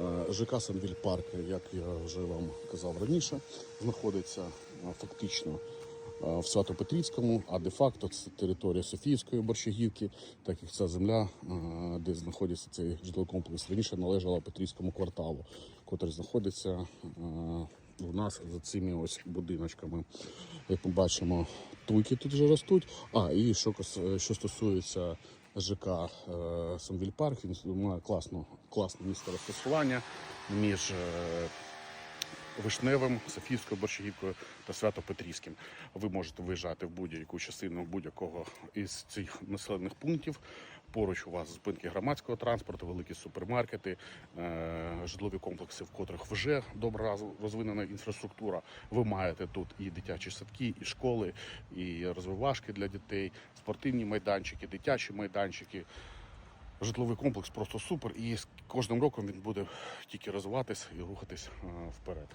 Е, ЖК Санвіль Парк, як я вже вам казав раніше, знаходиться е, фактично е, в Свято-Петрівському, а де-факто це територія Софіївської борщагівки, так як ця земля, де знаходиться цей житловий комплекс, раніше належала Петрівському кварталу, який знаходиться у нас за цими ось будиночками. Як ми бачимо, туйки тут вже ростуть. А, і що, що стосується ЖК е, Парк, він має класно, класне місце розташування між е, Вишневим, Софійською борщагівкою та Свято-Петрівським. Ви можете виїжджати в будь-яку частину будь-якого із цих населених пунктів. Поруч у вас зупинки громадського транспорту, великі супермаркети, е, житлові комплекси, в котрих вже добре розвинена інфраструктура. Ви маєте тут і дитячі садки, і школи, і розвивашки для дітей, спортивні майданчики, дитячі майданчики. Житловий комплекс просто супер, і кожним роком він буде тільки розвиватись і рухатись е, вперед.